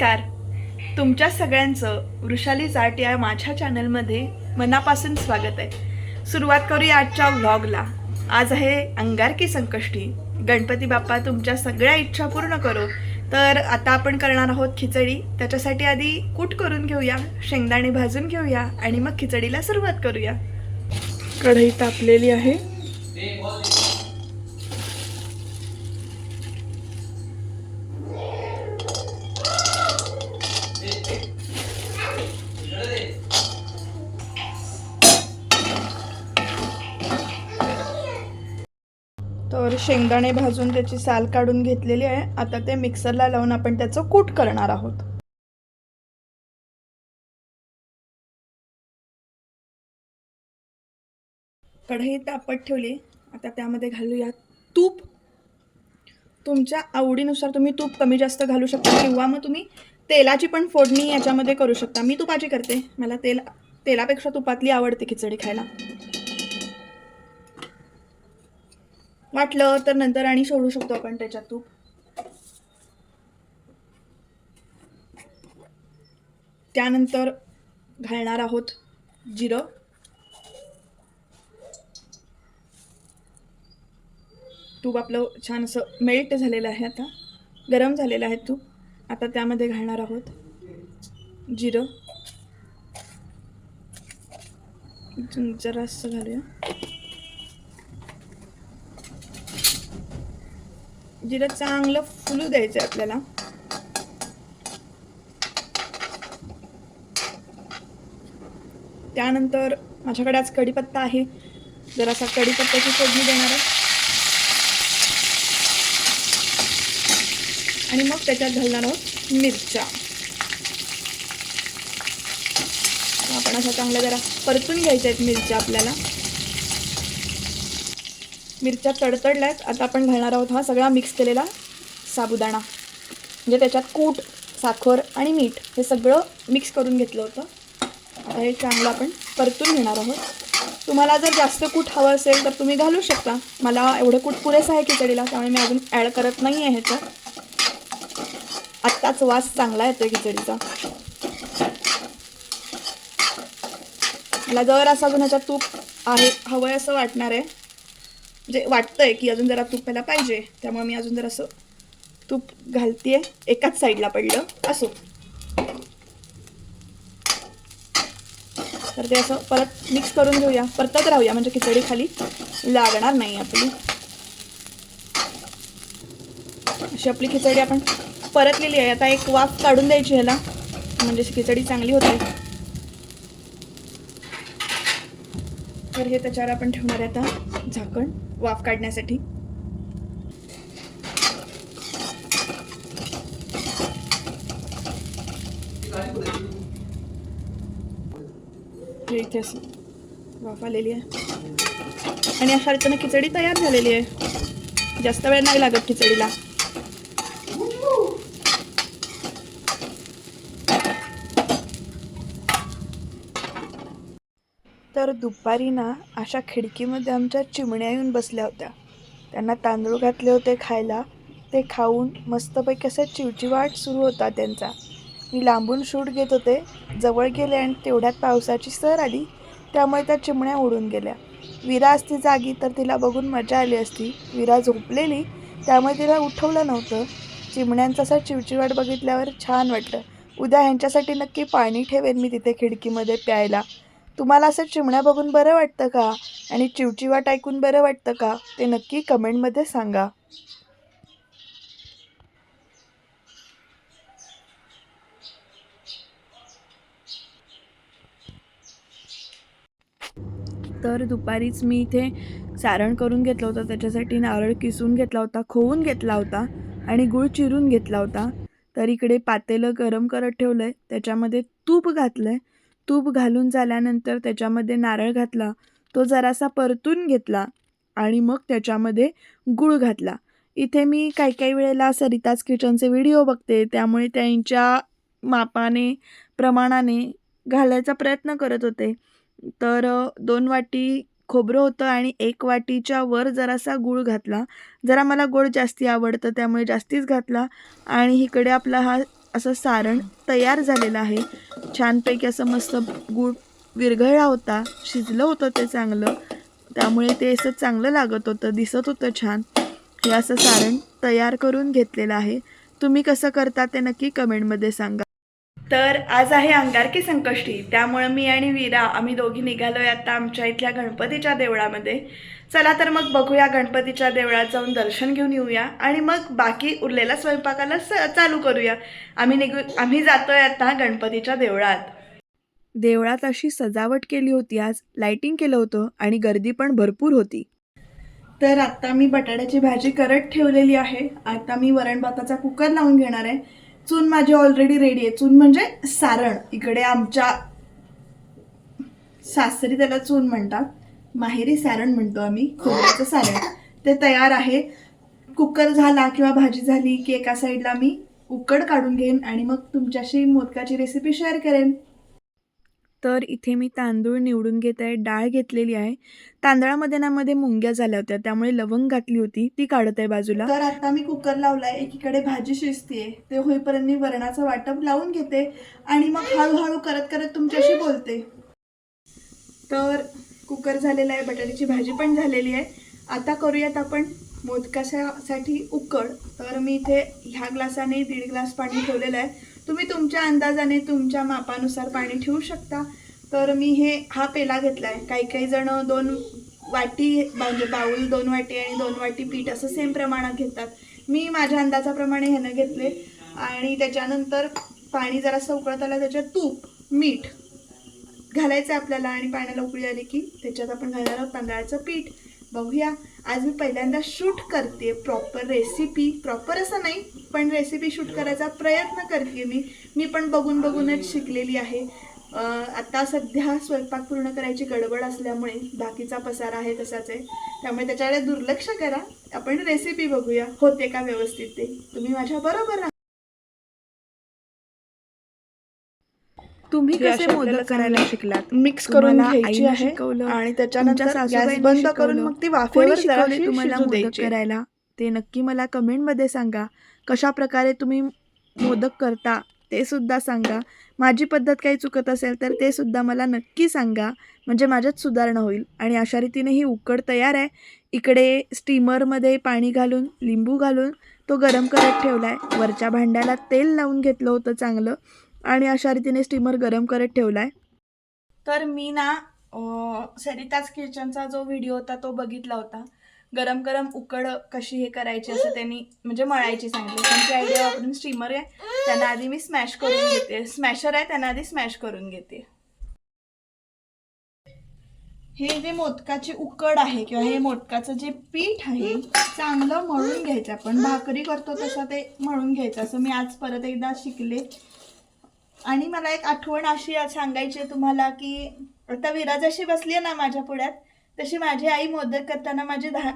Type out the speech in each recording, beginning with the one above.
नमस्कार. तुमच्या सगळ्यांचं वृषाली जाट या माझ्या चॅनलमध्ये मनापासून स्वागत आहे. सुरुवात करूया आजच्या व्लॉगला. आज आहे अंगारकी संकष्टी. गणपती बाप्पा तुमच्या सगळ्या इच्छा पूर्ण करो. तर आता आपण करणार आहोत खिचडी. त्याच्यासाठी आधी कूट करून घेऊया शेंगदाणे भाजून घेऊया आणि मग खिचडीला सुरुवात करूया. कढई तापलेली आहे. तर शेंगदाणे भाजून त्याची साल काढून घेतलेली आहे. आता ते मिक्सरला लावून आपण त्याचं कूट करणार आहोत. कढई तापत ठेवली. आता त्यामध्ये घालूया तूप. तुमच्या आवडीनुसार तुम्ही तूप कमी जास्त घालू शकता किंवा मग तुम्ही तेलाची पण फोडणी याच्यामध्ये करू शकता. मी तुपाची करते. मला तेल तेलापेक्षा तुपातली आवडते खिचडी खायला. वाटलं तर नंतर आणि सोडू शकतो आपण त्याच्यात तूप त्यानंतर घालणार आहोत जिरं. तूप आपलं छान असं मेल्ट झालेलं आहे आता. गरम झालेलं आहे तूप. आता त्यामध्ये घालणार आहोत जिरं. जरासं घालूया. जिरं चांगलं फुलू द्यायचं आहे आपल्याला. त्यानंतर माझ्याकडे आज कढीपत्ता आहे. जरासा कढीपत्त्याची फोडणी देणार आहे. आणि मग त्याच्यात घालणार आहोत मिरच्या. आपण असं चांगलं जरा परतून घ्यायच्या आहेत मिरच्या आपल्याला. मिरच्या तडतडल्यात. आता आपण घालणार आहोत हा सगळा मिक्स केलेला साबुदाणा. म्हणजे त्याच्यात कूट साखर आणि मीठ हे सगळं मिक्स करून घेतलं होतं. आता हे चांगलं आपण परतून घेणार आहोत. तुम्हाला जर जास्त कूट हवं असेल तर तुम्ही घालू शकता. मला एवढं कूट पुरेसं आहे खिचडीला त्यामुळे मी अजून ॲड करत नाही आहे ह्याच्यात आत्ताच वास चांगला येतो खिचडीचा. मला जर असं अजून ह्याच्यात तूप आहे हवं असं वाटणार आहे. म्हणजे वाटतंय की अजून जरा तूप पहिला पाहिजे. त्यामुळे मी अजून जरा असं तूप घालतीये. एकाच साईडला पडलं. असो. तर ते असं परत मिक्स करून घेऊया. परतत राहूया. म्हणजे खिचडी खाली लागणार नाही आपली. अशी आपली खिचडी आपण परतलेली आहे. आता एक वाफ काढून द्यायची ह्याला. म्हणजे खिचडी चांगली होते. हे त्याच्यावर आपण ठेवणार आहे आता झाकण वाफ काढण्यासाठी. हे इथे असं वाफ आलेली आहे. आणि अशा रीतीनं खिचडी तयार झालेली आहे. जास्त वेळ नाही लागत खिचडीला. तर दुपारी ना अशा खिडकीमध्ये आमच्या चिमण्या येऊन बसल्या होत्या. त्यांना तांदूळ घातले होते खायला. ते खाऊन मस्तपैकी असा चिवचिवाट सुरू होता त्यांचा. मी लांबून शूट घेत होते जवळ गेले आणि तेवढ्यात पावसाची सर आली. त्यामुळे त्या चिमण्या उडून गेल्या. विरा असती जागी तर तिला बघून मजा आली असती. विरा झोपलेली त्यामुळे तिला उठवलं नव्हतं. चिमण्यांचा असा चिवचिवाट बघितल्यावर छान वाटलं. उद्या ह्यांच्यासाठी नक्की पाणी ठेवेन मी तिथे खिडकीमध्ये प्यायला. तुम्हाला असं चिमण्या बघून बरं वाटतं का? आणि चिवचिवाट ऐकून बरं वाटतं का? ते नक्की कमेंटमध्ये सांगा. तर दुपारीच मी इथे सारण करून घेतलं होतं. त्याच्यासाठी नारळ किसून घेतला होता खोवून घेतला होता आणि गूळ चिरून घेतला होता. तर इकडे पातेलं गरम करत ठेवलं आहे त्याच्यामध्ये तूप घातलं आहे तूप घालून झाल्यानंतर त्याच्यामध्ये नारळ घातला. तो जरासा परतून घेतला आणि मग त्याच्यामध्ये गूळ घातला. इथे मी काही काही वेळेला सरिताज किचनचे व्हिडिओ बघते त्यामुळे त्यांच्या मापाने प्रमाणाने घालायचा प्रयत्न करत होते. तर दोन वाटी खोबरं होतं आणि एक वाटीच्या वर जरासा गूळ घातला. जरा मला गोड जास्ती आवडतं त्यामुळे जास्तीच घातला. आणि इकडे आपला हा असं सारण तयार झालेलं आहे. छानपैकी असं मस्त गूळ विरघळला होता. शिजलं होतं ते चांगलं. त्यामुळे ते असं चांगलं लागत होतं दिसत होतं छान. हे असं सारण तयार करून घेतलेलं आहे. तुम्ही कसं करता ते नक्की कमेंटमध्ये सांगा. तर आज आहे अंगारकी संकष्टी. त्यामुळं मी आणि वीरा आम्ही दोघी निघालोय आता आमच्या इथल्या गणपतीच्या देवळामध्ये. चला तर मग बघूया गणपतीच्या देवळात जाऊन दर्शन घेऊन येऊया आणि मग बाकी उरलेल्या स्वयंपाकाला स चालू करूया. आम्ही निघू आम्ही जातोय आता गणपतीच्या देवळात. देवळात अशी सजावट केली होती आज. लाइटिंग केलं होतं आणि गर्दी पण भरपूर होती. तर आता मी बटाट्याची भाजी करत ठेवलेली आहे. आता मी वरण भाताचा कुकर लावून घेणार आहे. चून माझी ऑलरेडी रेडी आहे. चून म्हणजे सारण. इकडे आमच्या सासरी त्याला चून म्हणतात. माहेरी सारण म्हणतो आम्ही. खोबऱ्याचं सारण. ते तयार आहे. कुकर झाला किंवा भाजी झाली की एका साईडला मी उकड काढून घेईन आणि मग तुमच्याशी मोदकाची रेसिपी शेअर करेन. तर इथे मी तांदूळ निवडून घेत आहे डाळ घेतलेली आहे. तांदळामध्ये ना मध्ये मुंग्या झाल्या होत्या त्यामुळे लवंग घातली होती ती काढत आहे बाजूला. तर आता मी कुकर लावलाय एकीकडे भाजी शिजतीये ते होईपर्यंत मी वरणाचं वाटप लावून घेते आणि मग हळूहळू करत करत तुमच्याशी बोलते. तर कुकर झालेला आहे बटाट्याची भाजी पण झालेली आहे. आता करूयात आपण मोदकासाठी उकड तर मी इथे ह्या ग्लासाने दीड ग्लास पाणी ठेवलेलं आहे. तुम्ही तुमच्या अंदाजाने तुमच्या मापानुसार पाणी ठेवू शकता. तर मी हे हा पेला घेतला आहे काही काही जण दोन वाटी म्हणजे बाऊल दोन वाटी आणि दोन वाटी पीठ असं सेम प्रमाणात घेतात. मी माझ्या अंदाजाप्रमाणे ह्यानं घेतले. आणि त्याच्यानंतर पाणी जरासं उकळत आलं त्याच्यात तूप मीठ घालायचं आहे आपल्याला आणि पाण्याला उकळी आली की त्याच्यात आपण घालणार आहोत तांदळाचं पीठ. बघूया. आज मी पहिल्यांदा शूट करते प्रॉपर रेसिपी प्रॉपर असं नाही पण रेसिपी शूट करायचा प्रयत्न करते मी. मी पण बघून बघूनच शिकलेली आहे. आता सध्या स्वयंपाक पूर्ण करायची गडबड असल्यामुळे बाकीचा पसारा आहे तसाच आहे. त्यामुळे त्याच्याकडे दुर्लक्ष करा. आपण रेसिपी बघूया. होते का व्यवस्थित ते? तुम्ही माझ्या बरोबर राहा. तुम्ही कसे मोदक करायला शिकलात? मिक्स करून घ्यायची आहे आणि त्याच्यानंतर गॅस बंद करून. मग ती वाफेवर शिकवले तुम्हाला मोदक करायला? ते नक्की मला कमेंटमध्ये सांगा. कशा प्रकारे तुम्ही मोदक करता ते सुद्धा सांगा. माझी पद्धत काही चुकत असेल तर ते सुद्धा मला नक्की सांगा. म्हणजे माझ्यात सुधारणा होईल. आणि अशा रीतीने ही उकड तयार आहे. इकडे स्टीमरमध्ये पाणी घालून लिंबू घालून तो गरम करत ठेवला आहे वरच्या भांड्याला तेल लावून घेतलं होतं चांगलं. आणि अशा रीतीने स्टीमर गरम करत ठेवला आहे तर मी ना सरिताज किचनचा जो व्हिडिओ होता तो बघितला होता. गरम गरम उकड कशी हे करायची असं त्यांनी म्हणजे मळायची सांगितली. त्यांची आयडिया वापरून स्टीमर आहे. त्यांना आधी मी स्मॅश करून घेते. स्मॅशर आहे त्यांना आधी स्मॅश करून घेते. हे जे मोदकाची उकड आहे किंवा हे मोदकाचं जे पीठ आहे चांगलं मळून घ्यायचं. आपण भाकरी करतो तसं ते मळून घ्यायचं. असं मी आज परत एकदा शिकले. आणि मला एक आठवण अशी सांगायची आहे तुम्हाला की आता विरा जशी बसली आहे ना माझ्या पुढ्यात तशी माझी आई मोदक करताना माझी धा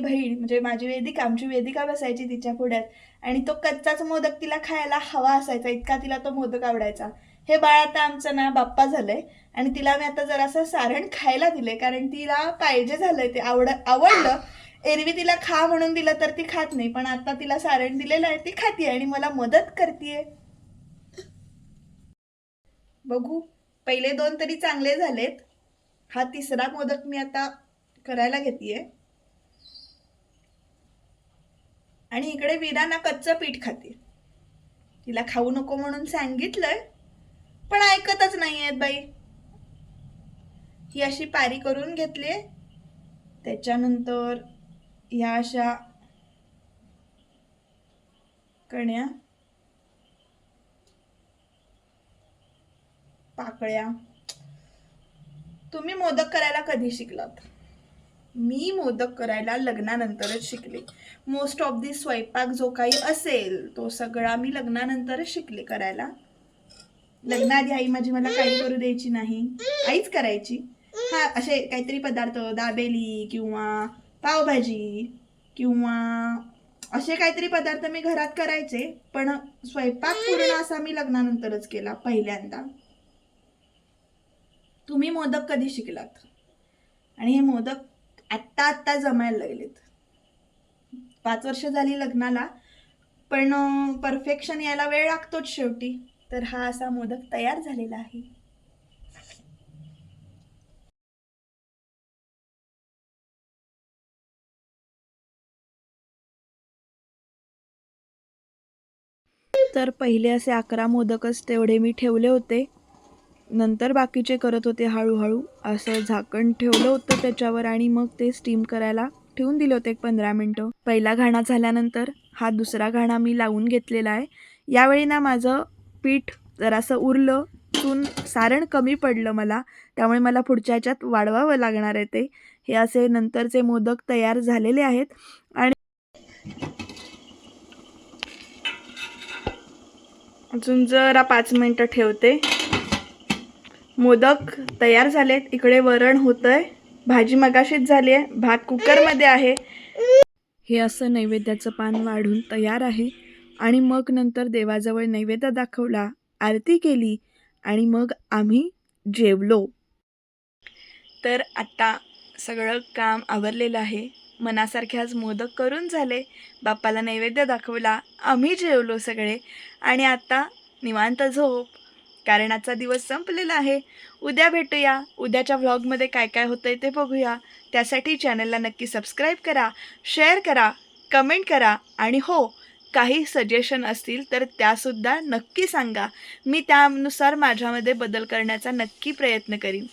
बहीण म्हणजे माझी वेदिका आमची वेदिका बसायची तिच्या पुढ्यात. आणि तो कच्चाच मोदक तिला खायला हवा असायचा इतका तिला तो मोदक आवडायचा. हे बाळ आता आमचं ना बाप्पा झालंय आणि तिला मी आता जरासं सारण खायला दिले कारण तिला पाहिजे झालंय ते आवड आवडलं. एरवी तिला खा म्हणून दिलं तर ती खात नाही पण आता तिला सारण दिलेलं आहे ती खाते आणि मला मदत करते बघू. पहिले दोन तरी चांगले झालेत. हा तिसरा मोदक मी आता करायला घेतेय. आणि इकडे विरा ना कच्चं पीठ खाते. तिला खाऊ नको म्हणून सांगितलंय पण ऐकतच नाही आहेत बाई. ही अशी पारी करून घेतली त्याच्यानंतर ह्या अशा कण्या. पाकळ्या. तुम्ही मोदक करायला कधी शिकलात? मी मोदक करायला लग्नानंतरच शिकले. मोस्ट ऑफ दी स्वयंपाक जो काही असेल तो सगळा मी लग्नानंतरच शिकले करायला. लग्नाआधी आई माझी मला काही करू द्यायची नाही. आईच करायची. हा असे काहीतरी पदार्थ दाबेली किंवा पावभाजी किंवा असे काहीतरी पदार्थ मी घरात करायचे पण स्वयंपाक पूर्ण असा मी लग्नानंतरच केला पहिल्यांदा. तुम्ही मोदक कधी शिकलात? आणि हे मोदक आत्ता आत्ता जमायला लागलेत. पाच वर्ष झाली लग्नाला पण परफेक्शन यायला वेळ लागतोच शेवटी. तर हा असा मोदक तयार झालेला आहे. तर पहिले असे अकरा मोदकच तेवढे मी ठेवले होते. नंतर बाकीचे करत होते हळूहळू. असं झाकण ठेवलं होतं त्याच्यावर आणि मग ते स्टीम करायला ठेवून दिले होते एक पंधरा मिनटं. पहिला घाणा झाल्यानंतर हा दुसरा घाणा मी लावून घेतलेला आहे. यावेळी ना माझं पीठ जरासं उरलं तून सारण कमी पडलं मला. त्यामुळे मला पुढच्या ह्याच्यात वाढवावं लागणार आहे ते. हे असे नंतरचे मोदक तयार झालेले आहेत. आणि अजून जरा पाच मिनटं ठेवते. मोदक तयार झालेत. इकडे वरण होतंय. भाजी मगाशीच झाली आहे भात कुकरमध्ये आहे. हे असं नैवेद्याचं पान वाढून तयार आहे. आणि मग नंतर देवाजवळ नैवेद्य दाखवला आरती केली आणि मग आम्ही जेवलो. तर आता सगळं काम आवरलेलं आहे. मनासारखे आज मोदक करून झाले. बाप्पाला नैवेद्य दाखवला. आम्ही जेवलो सगळे. आणि आता निवांत झोप. कारण आजचा दिवस संपलेला आहे. उद्या भेटूया. उद्याच्या व्लॉगमध्ये काय काय होतंय ते बघूया. त्यासाठी चॅनलला नक्की सबस्क्राईब करा शेअर करा कमेंट करा आणि हो काही सजेशन असतील तर त्यासुद्धा नक्की सांगा. मी त्यानुसार माझ्यामध्ये बदल करण्याचा नक्की प्रयत्न करीन.